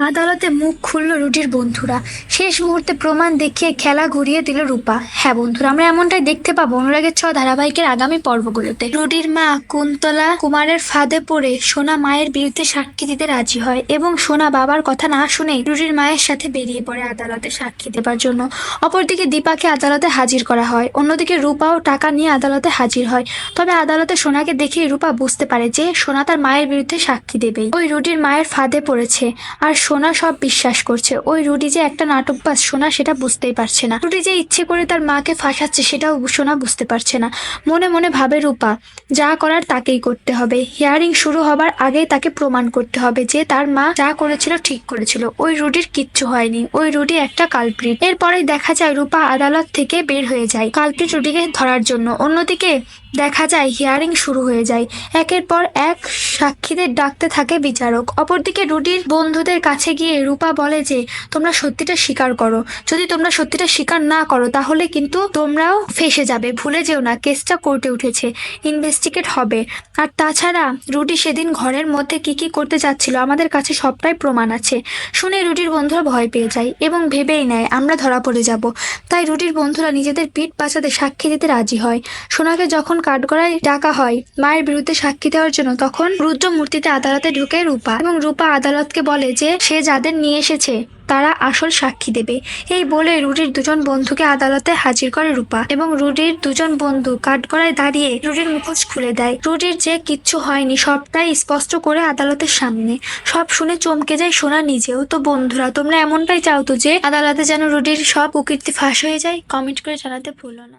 আদালতে মুখ খুলল রুটির বন্ধুরা। শেষ মুহূর্তে প্রমাণ দেখিয়ে খেলা ঘুরিয়ে দিল রূপা। হ্যাঁ বন্ধুরা, আমরা এমনটাই দেখতে পাবো অনুরাগের ছ ধারাবাহিকের আগামী পর্বগুলোতে। রুটির মা কুন্তলা কুমারের ফাঁদে পড়ে সোনা মায়ের বিরুদ্ধে সাক্ষী দিতে রাজি হয় এবং সোনা বাবার কথা না শুনেই রুটির মায়ের সাথে বেরিয়ে পড়ে আদালতে সাক্ষী দেবার জন্য। অপরদিকে দীপাকে আদালতে হাজির করা হয়। অন্যদিকে রূপাও টাকা নিয়ে আদালতে হাজির হয়। তবে আদালতে সোনাকে দেখে রূপা বুঝতে পারে যে সোনা তার মায়ের বিরুদ্ধে সাক্ষী দেবেই। ওই রুটির মায়ের ফাঁদে পড়েছে। আর সোনা সব বিশ্বাস করছে। ওই রুডি যে একটা নাটক নাটকবাজ সোনা সেটা বুঝতেই পারছে না। রুডি যে ইচ্ছে করে তার মাকে ফাঁসাচ্ছে সেটাও সোনা বুঝতে পারছে না। মনে মনে ভাবে রূপা, যা করার তাকেই করতে হবে। হিয়ারিং শুরু হবার আগেই তাকে প্রমাণ করতে হবে যে তার মা যা করেছিল ঠিক করেছিল। ওই রুডির কিচ্ছু হয়নি। ওই রুডি একটা কালপ্রিট এরপরেই দেখা যায় রূপা আদালত থেকে বের হয়ে যায়। কালপ্রিট রুডিকে ধরার জন্য। অন্যদিকে দেখা যায় হিয়ারিং শুরু হয়ে যায়। একের পর এক সাক্ষীদের ডাকতে থাকে বিচারক। অপরদিকে রুডির বন্ধুদের কাছে গিয়ে রূপা বলে যে, তোমরা সত্যিটা স্বীকার করো। যদি তোমরা সত্যিটা স্বীকার না করো, তাহলে কিন্তু তোমরাও ফেসে যাবে। ভুলে যেও না, কেসটা কোর্টে উঠেছে। ইনভেস্টিগেট হবে। আর তাছাড়া রুডি সেদিন ঘরের মধ্যে কি কি করতে যাচ্ছিল, আমাদের কাছে সবটাই প্রমাণ আছে। শুনে রুডির বন্ধুরা ভয় পেয়ে যায় এবং ভেবেই নেয়, আমরা ধরা পড়ে যাব। তাই রুডির বন্ধুরা নিজেদের পিঠ বাঁচাতে সাক্ষী দিতে রাজি হয়। সোনাকে যখন কাঠগড়ায় ডাকা হয়। মায়ের বিরুদ্ধে সাক্ষী দেওয়ার জন্য তখন রুদ্র মূর্তিতে আদালতে ঢুকে রূপা এবং রূপা আদালতকে বলে যে সে যাদের নিয়ে এসেছে, তারা আসল সাক্ষী দেবে। এই বলে রুডির দুজন বন্ধুকে আদালতে হাজির করে রূপা এবং রুডির দুজন বন্ধু কাঠগড়ায় দাঁড়িয়ে রুডির মুখোশ খুলে দেয়। রুডির যে কিচ্ছু হয়নি, সবটাই স্পষ্ট করে আদালতের সামনে। সব শুনে চমকে যায় সোনা নিজেও। তো বন্ধুরা, তোমরা এমনটাই চাও তো যে আদালতে যেন রুডির সব কুকীর্তি ফাঁস হয়ে যায়? কমেন্ট করে জানাতে ভুলো না।